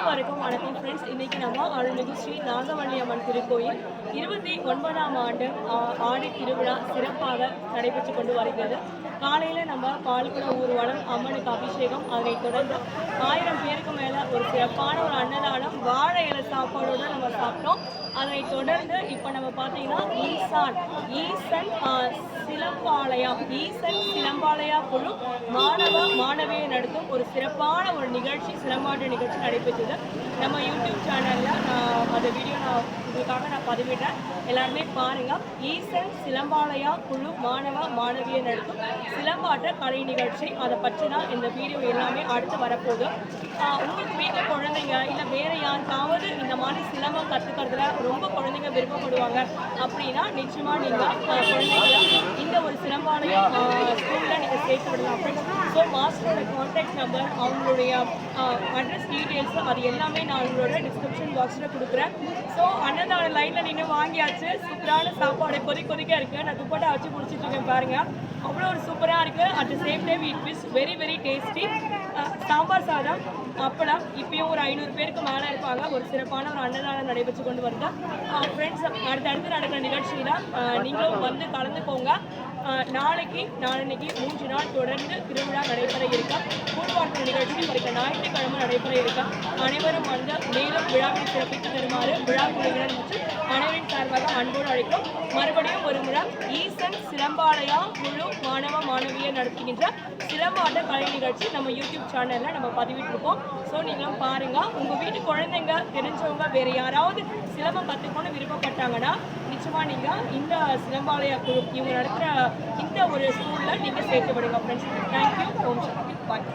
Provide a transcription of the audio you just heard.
அனைவருக்கும் வணக்கம் ஃப்ரெண்ட்ஸ் இன்னைக்கு நம்ம அருள்மிகு ஸ்ரீ நாகவள்ளி அம்மன் திருக்கோயில் இருபத்தி ஒன்பதாம் ஆண்டு ஆ- ஆடி திருவிழா சிறப்பாக நடைபெற்று கொண்டு வருகிறது. காலையில் நம்ம பால்குட ஊர்வலம் அம்மனுக்கு அபிஷேகம். அதனைத் தொடர்ந்து ஆயிரம் பேருக்கு மேலே ஒரு சிறப்பான ஒரு அன்னதானம் வாழை இலை சாப்பாடோடு நம்ம சாப்பிட்டோம். அதனைத் தொடர்ந்து இப்போ நம்ம பார்த்தீங்கன்னா ஈசான் ஈசன் ஆ, சிலம்பாலயா ஈசன் சிலம்பாலயா குழு மாணவ மாணவியை நடத்தும் ஒரு சிறப்பான ஒரு நிகழ்ச்சி சிலம்பாட்ட நிகழ்ச்சி நடைபெற்றது. நம்ம யூடியூப் சேனலில் நான் அந்த வீடியோ நான் உங்களுக்காக நான் பதிவிடுறேன். எல்லாருமே பாருங்க. ஈசன் சிலம்பாலயா குழு மாணவ மாணவிய நடத்தும் சிலம்பாட்ட கலை நிகழ்ச்சி. அதை பற்றி தான் இந்த வீடியோ எல்லாமே அடுத்து வரப்போகுது. உங்களுக்கு வீட்டில் குழந்தைங்க இல்லை வேற யாருக்காவது இந்த மாதிரி சிலம்பம் கற்றுக்கிறதுல ரொம்ப குழந்தைங்க விருப்பப்படுவாங்க அப்படின்னா நிச்சயமா நீங்கள் குழந்தைங்கள ஒரு சிலம்பாலயம் ஸ்கூலில் நீங்கள் சேர்த்து விடலாம் ஸோ மாஸ்டரோட காண்டாக்ட் நம்பர் அவங்களுடைய அட்ரஸ் டீட்டெயில்ஸ் அது எல்லாமே நான் உங்களோட டிஸ்கிரிப்ஷன் பாக்ஸில் கொடுக்குறேன். ஸோ அன்னதான லைனில் நின்று வாங்கியாச்சு. சூப்பரான சாப்பாடு கொதி கொதிக்க இருக்குது நான் துப்பாட்டை வச்சு குடிச்சிட்டு இருக்கேன் பாருங்க. அவ்வளோ ஒரு சூப்பராக இருக்குது at the same time it is very very tasty sambar சாதம் அப்பளம் இப்பயும் ஒரு ஐநூறு பேருக்கு மேலே இருப்பாங்க. ஒரு சிறப்பான ஒரு அன்னதானம் நடைபெற்று கொண்டு வருது. ஃப்ரெண்ட்ஸ் அடுத்தடுத்து நடக்கிற நிகழ்ச்சியில் நீங்களும் வந்து கலந்துக்கோங்க நாளைக்கு நாளன்னைக்கு மூன்று நாள் தொடர்ந்து திருவிழா நடைபெற இருக்கா கூடுவாழ்த்து நிகழ்ச்சி வருகிற ஞாயிற்றுக்கிழமை நடைபெற இருக்கா. அனைவரும் வந்து மேலும் விழாவை சிறப்பித்து தருமாறு விழா குழுவினர் மற்றும் அனைவரின் சார்பாக அன்போடு அழைக்கிறோம். மறுபடியும் ஒரு முறை ஈசன் சிலம்பாலயா குழு மாணவ மாணவியை நடத்துகின்ற சிலம்பாட்ட கலை நிகழ்ச்சி நம்ம யூடியூப் சேனலில் நம்ம பதிவிட்டிருக்கோம். ஸோ நீங்களும் பாருங்கள் உங்கள் வீட்டு குழந்தைங்க தெரிஞ்சவங்க வேறு யாராவது சிலம்பம் கற்றுக்கணும்னு விருப்பப்பட்டாங்கன்னா நிச்சயமாக நீங்கள் இந்த சிலம்பாலயா குழு இவங்க நடத்துகிற இந்த ஒரு ஸ்கூலில் நீங்கள் சேர்த்து விடுங்க ஃப்ரெண்ட்ஸ் தேங்க்யூ ஓம் சக்தி. பாய்